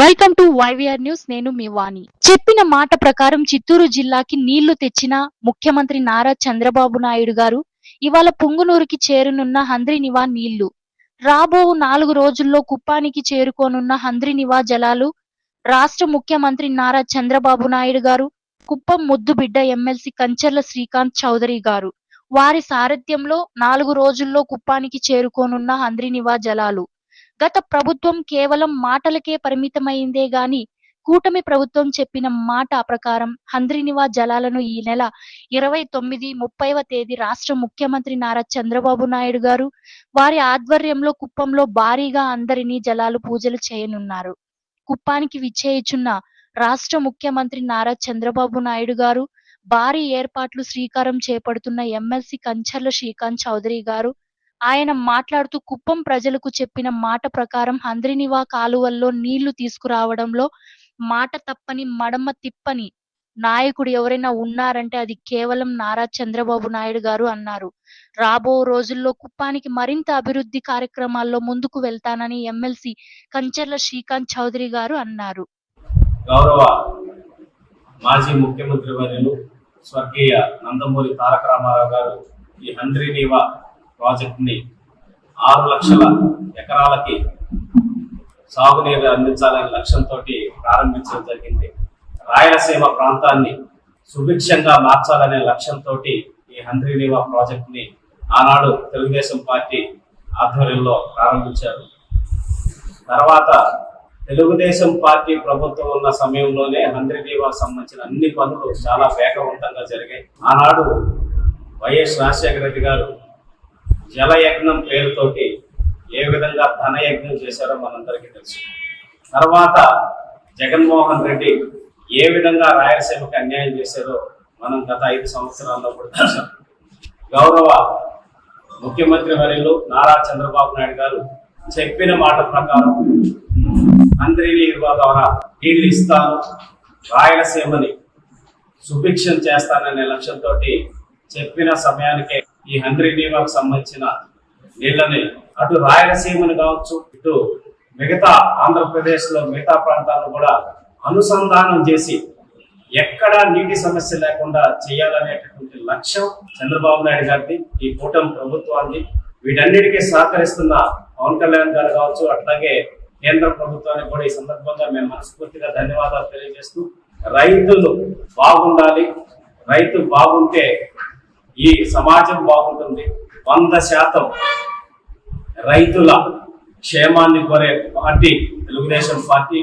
Welcome to YVR news నేను మీ వాణి. చెప్పిన మాట ప్రకారం చిత్తూరు జిల్లాకి నీళ్ళు తెచ్చిన ముఖ్యమంత్రి నారా చంద్రబాబు నాయుడు గారు ఇవాళ పుంగునూరుకి చేరునున్న హంద్రినివా నీళ్ళు. రాబో నాలుగు రోజుల్లో కుప్పానికి చేరుకోనున్న హంద్రినివా జలాలు రాష్ట్ర ముఖ్యమంత్రి నారా చంద్రబాబు నాయుడు గారు కుప్పం ముద్దుబిడ్డ ఎమ్మెల్సీ కంచర్ల శ్రీకాంత్ చౌదరి గారు. వారి సారథ్యంలో నాలుగు రోజుల్లో కుప్పానికి చేరుకోనున్న హంద్రినివా జలాలు. గత ప్రభుత్వం కేవలం మాటలకే పరిమితమైందే గాని కూటమి ప్రభుత్వం చెప్పిన మాట ప్రకారం హంద్రినివా జలాలను ఈ నెల ఇరవై తొమ్మిది ముప్పైవ తేదీ రాష్ట్ర ముఖ్యమంత్రి నారా చంద్రబాబు నాయుడు గారు వారి ఆధ్వర్యంలో కుప్పంలో భారీగా అందరినీ జలాలు పూజలు చేయనున్నారు. కుప్పానికి విచ్చేయిచున్న రాష్ట్ర ముఖ్యమంత్రి నారా చంద్రబాబు నాయుడు గారు భారీ ఏర్పాట్లు శ్రీకారం చేపడుతున్న ఎమ్మెల్సీ కంచర్ల శ్రీకాంత్ చౌదరి గారు ఆయన మాట్లాడుతూ కుప్పం ప్రజలకు చెప్పిన మాట ప్రకారం హంద్రినివా కాలువల్లో నీళ్ళు తీసుకురావడంలో మాట తప్పని మడమ తిప్పని నాయకుడు ఎవరైనా ఉన్నారంటే అది కేవలం నారా చంద్రబాబు నాయుడు గారు అన్నారు. రాబో రోజుల్లో కుప్పానికి మరింత అభివృద్ధి కార్యక్రమాల్లో ముందుకు వెళ్తానని ఎమ్మెల్సీ కంచర్ల శ్రీకాంత్ చౌదరి గారు అన్నారు. గౌరవ మాజీ ముఖ్యమంత్రి వర్యులు స్వర్గీయ నందమూరి తారక రామారావు గారు ఈ హంద్రీనీవా ప్రాజెక్ట్ని ఆరు లక్షల ఎకరాలకి సాగునీరు అందించాలనే లక్ష్యంతో ప్రారంభించడం జరిగింది. రాయలసీమ ప్రాంతాన్ని సుభిక్షంగా మార్చాలనే లక్ష్యంతో ఈ హంద్రీనీవా ప్రాజెక్ట్ని ఆనాడు తెలుగుదేశం పార్టీ ఆధ్వర్యంలో ప్రారంభించారు. తర్వాత తెలుగుదేశం పార్టీ ప్రభుత్వం ఉన్న సమయంలోనే హంద్రీనీవాకు సంబంధించిన అన్ని పనులు చాలా వేగవంతంగా జరిగాయి. ఆనాడు వైఎస్ రాజశేఖర రెడ్డి గారు జలయజ్ఞం పేరుతోటి ఏ విధంగా ధనయజ్ఞం చేశారో మనందరికీ తెలుసు. తర్వాత జగన్మోహన్ రెడ్డి ఏ విధంగా రాయలసీమకు అన్యాయం చేశారో మనం గత ఐదు సంవత్సరాల్లో కూడా చూసాం గౌరవ ముఖ్యమంత్రి వర్యులు నారా చంద్రబాబు నాయుడు గారు చెప్పిన మాట ప్రకారం అంద్రీనీరువా ద్వారా నీళ్ళు ఇస్తాను రాయలసీమని సుభిక్షం చేస్తాననే లక్ష్యంతో చెప్పిన సమయానికే ఈ హంద్రీనీవాకు సంబంధించిన నీళ్ళని అటు రాయలసీమను కావచ్చు ఇటు మిగతా ఆంధ్రప్రదేశ్లో మిగతా ప్రాంతాలను కూడా అనుసంధానం చేసి ఎక్కడా నీటి సమస్య లేకుండా చేయాలనేటటువంటి లక్ష్యం చంద్రబాబు నాయుడు గారిది ఈ కూటమి ప్రభుత్వాన్ని వీటన్నిటికీ సహకరిస్తున్న పవన్ కళ్యాణ్ గారు కావచ్చు అట్లాగే కేంద్ర ప్రభుత్వానికి కూడా ఈ సందర్భంగా మేము మనస్ఫూర్తిగా ధన్యవాదాలు తెలియజేస్తూ రైతులు బాగుండాలి రైతు బాగుంటే ఈ సమాజం బాగుంటుంది. వంద శాతం రైతుల క్షేమాన్ని కోరే పార్టీ తెలుగుదేశం పార్టీ